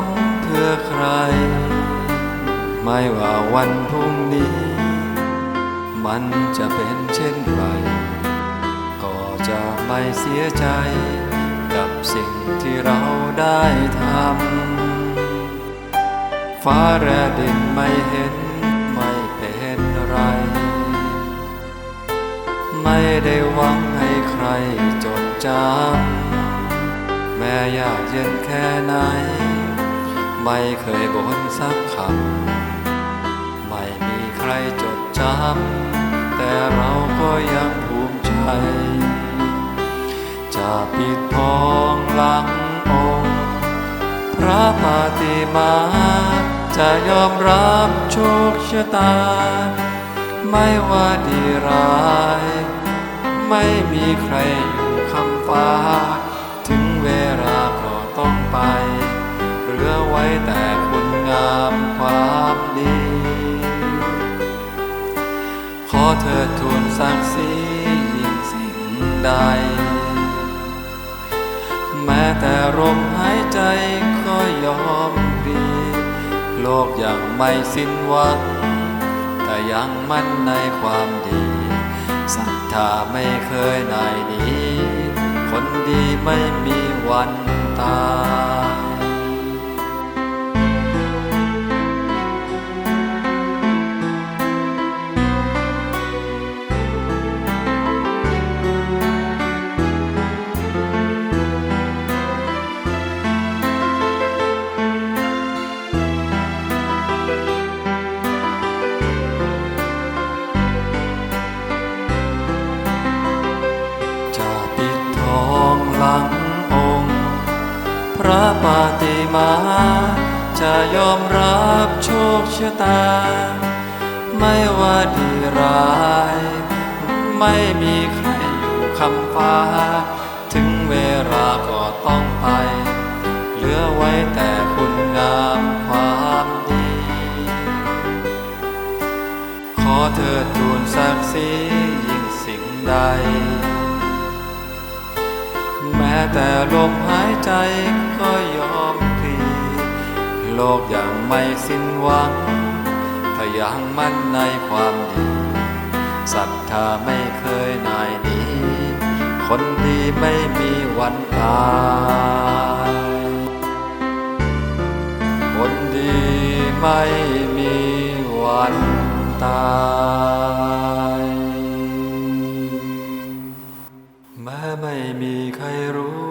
รัเพื่อใคร ไม่ว่าวันพรุ่งนี้ มันจะเป็นเช่นไร ก็จะไม่เสียใจ กับสิ่งที่เราได้ทำฟ้าแรดินไม่เห็นไม่เป็นไร ไม่ได้หวังให้ใครจดจำแม่ยากเย็นแค่ไหน ไม่เคยบ่นสักคำ ไม่มีใครจดจำ แต่เราก็ยังภูมิใจ จะปิดทองหลังองค์ พระปาติมา จะยอมรับโชคชะตา ไม่ว่าดีร้าย ไม่มีใครอยู่ เธอทูลศักดิ์ศรียิ่งสิ่งใด แม้แต่ลมหายใจก็ยอมพลีโลกยังไม่สิ้นหวัง แต่ยังมั่นในความดีศรัทธาไม่เคยนายหนีคนดีไม่มีวันตาย ระปาติมาจะยอมรับโชคชะตา ไม่ว่าดีร้าย ไม่มีใครอยู่คำฟ้า ถึงเวลาก็ต้องไป เหลือไว้แต่คุณงามความดี ขอเธอทูลศักดิ์ศรียิ่งสิ่งใด แม้แต่ลมหายใจก็ยอมพลีโลกยังไม่สิ้นหวัง ถ้ายังมั่นในความดีศรัทธาไม่เคยนายหนีคนดีไม่มีวันตายคนดีไม่มีวันตายแม้ไม่มีใครรู้